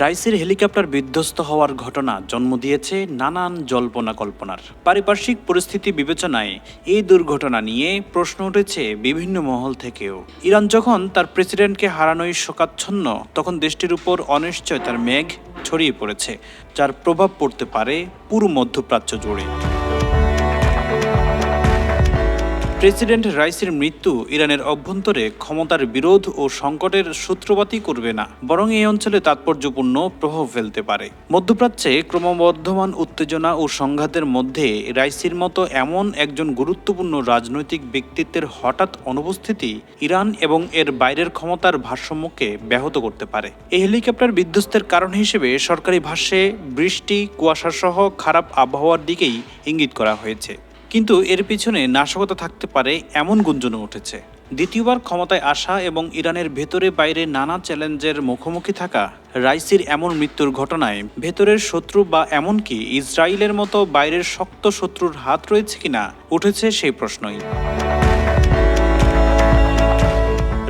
রাইসের হেলিকপ্টার বিধ্বস্ত হওয়ার ঘটনা জন্ম দিয়েছে নানান জল্পনা কল্পনার। পারিপার্শ্বিক পরিস্থিতি বিবেচনায় এই দুর্ঘটনা নিয়ে প্রশ্ন উঠেছে বিভিন্ন মহল থেকেও। ইরান যখন তার প্রেসিডেন্টকে হারানোই শোকাচ্ছন্ন, তখন দেশটির উপর অনিশ্চয়তার মেঘ ছড়িয়ে পড়েছে, যার প্রভাব পড়তে পারে পুরো মধ্যপ্রাচ্য জুড়ে। প্রেসিডেন্ট রাইসির মৃত্যু ইরানের অভ্যন্তরে ক্ষমতার বিরোধ ও সংকটের সূত্রপাতই করবে না, বরং এই অঞ্চলে তাৎপর্যপূর্ণ প্রভাব ফেলতে পারে। মধ্যপ্রাচ্যে ক্রমবর্ধমান উত্তেজনা ও সংঘাতের মধ্যে রাইসির মতো এমন একজন গুরুত্বপূর্ণ রাজনৈতিক ব্যক্তিত্বের হঠাৎ অনুপস্থিতি ইরান এবং এর বাইরের ক্ষমতার ভারসাম্যকে ব্যাহত করতে পারে। এই হেলিকপ্টার বিধ্বস্তের কারণ হিসেবে সরকারি ভাষ্যে বৃষ্টি, কুয়াশাসহ খারাপ আবহাওয়ার দিকেই ইঙ্গিত করা হয়েছে। কিন্তু এর পিছনে নাশকতা থাকতে পারে এমন গুঞ্জনও উঠেছে। দ্বিতীয়বার ক্ষমতায় আসা এবং ইরানের ভেতরে বাইরে নানা চ্যালেঞ্জের মুখোমুখি থাকা রাইসির এমন মৃত্যুর ঘটনায় ভেতরের শত্রু বা এমনকি ইসরায়েলের মতো বাইরের শক্ত শত্রুর হাত রয়েছে কিনা উঠেছে সেই প্রশ্নই।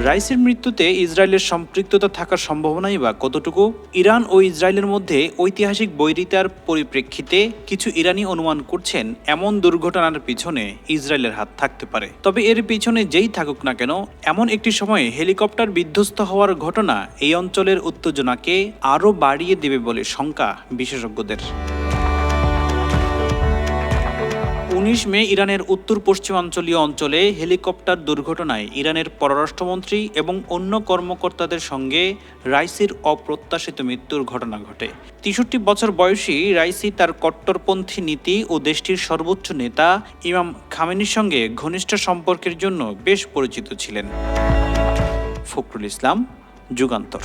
রাইসের মৃত্যুতে ইসরায়েলের সম্পৃক্ততা থাকার সম্ভাবনাই বা কতটুকু? ইরান ও ইসরায়েলের মধ্যে ঐতিহাসিক বৈরিতার পরিপ্রেক্ষিতে কিছু ইরানি অনুমান করছেন, এমন দুর্ঘটনার পিছনে ইসরায়েলের হাত থাকতে পারে। তবে এর পিছনে যেই থাকুক না কেন, এমন একটি সময়ে হেলিকপ্টার বিধ্বস্ত হওয়ার ঘটনা এই অঞ্চলের উত্তেজনাকে আরও বাড়িয়ে দেবে বলে শঙ্কা বিশেষজ্ঞদের। উনিশ মে ইরানের উত্তর পশ্চিমাঞ্চলীয় অঞ্চলে হেলিকপ্টার দুর্ঘটনায় ইরানের পররাষ্ট্রমন্ত্রী এবং অন্য কর্মকর্তাদের সঙ্গে রাইসির অপ্রত্যাশিত মৃত্যুর ঘটনা ঘটে। তেষট্টি বছর বয়সী রাইসি তার কট্টরপন্থী নীতি ও দেশটির সর্বোচ্চ নেতা ইমাম খামেনির সঙ্গে ঘনিষ্ঠ সম্পর্কের জন্য বেশ পরিচিত ছিলেন। ফখরুল ইসলাম, যুগান্তর।